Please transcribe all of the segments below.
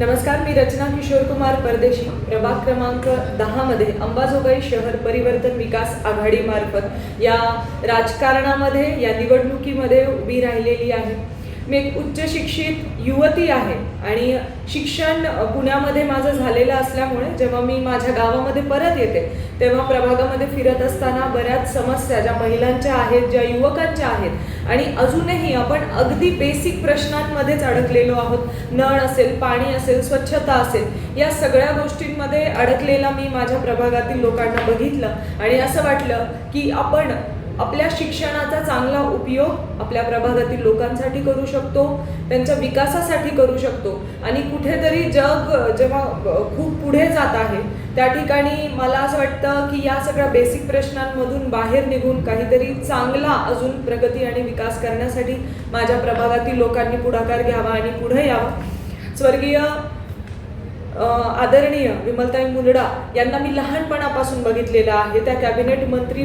नमस्कार मी रचना किशोर कुमार परदेशी. प्रभाग क्रमांक दहामध्ये अंबाजोगाई शहर परिवर्तन विकास आघाडीमार्फत या राजकारणामध्ये या निवडणुकीमध्ये उभी राहिलेली आहे. मी एक उच्च शिक्षित युवती आहे आणि शिक्षण पुण्यामध्ये माझं झालेलं असल्यामुळे जेव्हा मी माझ्या गावामध्ये परत येते तेव्हा प्रभागामध्ये फिरत असताना बऱ्याच समस्या ज्या महिलांच्या आहेत ज्या युवकांच्या आहेत आणि अजूनही आपण अगदी बेसिक प्रश्नांमध्येच अडकलेलो आहोत. नळ असेल पाणी असेल स्वच्छता असेल या सगळ्या गोष्टींमध्ये अडकलेला मी माझ्या प्रभागातील लोकांना बघितलं आणि असं वाटलं की आपण आपल्या शिक्षणाचा चांगला उपयोग आपल्या प्रभागातील लोकांसाठी करू शकतो त्यांच्या विकासासाठी करू शकतो. आणि कुठेतरी जग जेव्हा खूप पुढे जात आहे त्या ठिकाणी मला असं वाटतं की या सगळ्या बेसिक प्रश्नांमधून बाहेर निघून काहीतरी चांगला अजून प्रगती आणि विकास करण्यासाठी माझ्या प्रभागातील लोकांनी पुढाकार घ्यावा आणि पुढे यावं. स्वर्गीय आदरणीय विमलताई मुंडडा यांना मी लहानपणापासून बघितलेलं आहे. त्या कॅबिनेट मंत्री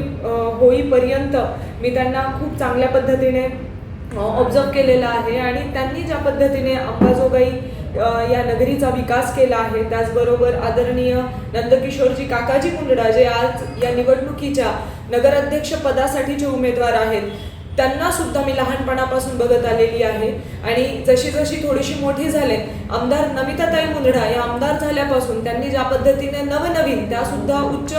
होईपर्यंत मी त्यांना खूप चांगल्या पद्धतीने ऑब्झर्व केलेलं आहे आणि त्यांनी ज्या पद्धतीने अंबाजोगाई या नगरीचा विकास केला आहे त्याचबरोबर आदरणीय नंदकिशोरजी काकाजी मुंडडा जे आज या निवडणुकीच्या नगराध्यक्ष पदासाठीचे उमेदवार आहेत त्यांना सुद्धा मी लहानपणापासून बघत आलेली आहे. आणि जशी जशी थोडीशी मोठी झाले आमदार नमिताताई मुंदडा या आमदार झाल्यापासून त्यांनी ज्या पद्धतीने नवनवीन त्यासुद्धा उच्च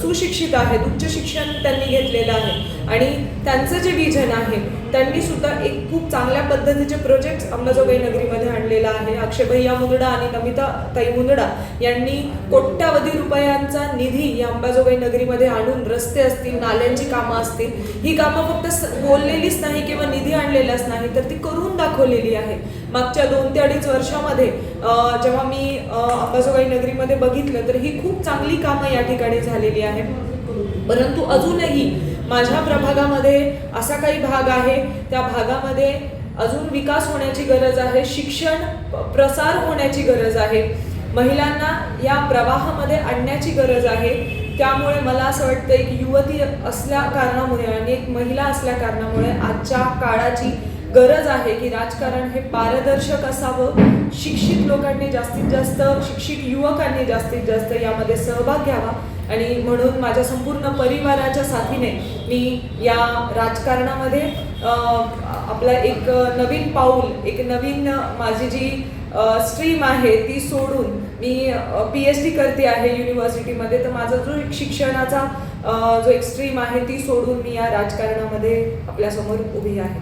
सुशिक्षित आहेत उच्च शिक्षण त्यांनी घेतलेलं आहे. आणि त्यांचं जे विजन आहे त्यांनी सुद्धा एक खूप चांगल्या पद्धतीचे प्रोजेक्ट अंबाजोगाई नगरीमध्ये आणलेला आहे. अक्षय भैया मुंदडा आणि नमिता ताई मुंदडा यांनी कोट्यावधी रुपयांचा निधी या अंबाजोगाई नगरीमध्ये आणून रस्ते असतील नाल्यांची कामं असतील ही कामं फक्त बोललेलीच नाही किंवा निधी आणलेलाच नाही तर ती करून दाखवलेली आहे. मागच्या दोन ते अडीच वर्षामध्ये जेव्हा मी अंबाजोगाई नगरीमध्ये बघितलं तर ही खूप चांगली कामं या ठिकाणी झालेली आहे परंतु अजूनही माझ्या प्रभागामध्ये असा काही भाग आहे. त्या भागामध्ये अजून विकास होण्याची गरज आहे. शिक्षण प्रसार होण्याची गरज आहे. महिलांना या प्रवाहामध्ये आणण्याची गरज आहे. त्यामुळे मला असं वाटतं एक युवती असल्या कारणामुळे आणि एक महिला असल्या कारणामुळे आजच्या काळाची गरज आहे की राजकारण हे पारदर्शक असावं. शिक्षित लोकांनी जास्तीत जास्त शिक्षित युवकांनी जास्तीत जास्त यामध्ये सहभाग घ्यावा. आणि म्हणून माझ्या संपूर्ण परिवाराच्या साथीने मी या राजकारणामध्ये आपला एक नवीन पाऊल एक नवीन माझी जी स्ट्रीम आहे ती सोडून मी पी एच डी करते आहे युनिव्हर्सिटीमध्ये तर माझा जो एक शिक्षणाचा जो एक स्ट्रीम आहे ती सोडून मी या राजकारणामध्ये आपल्यासमोर उभी आहे.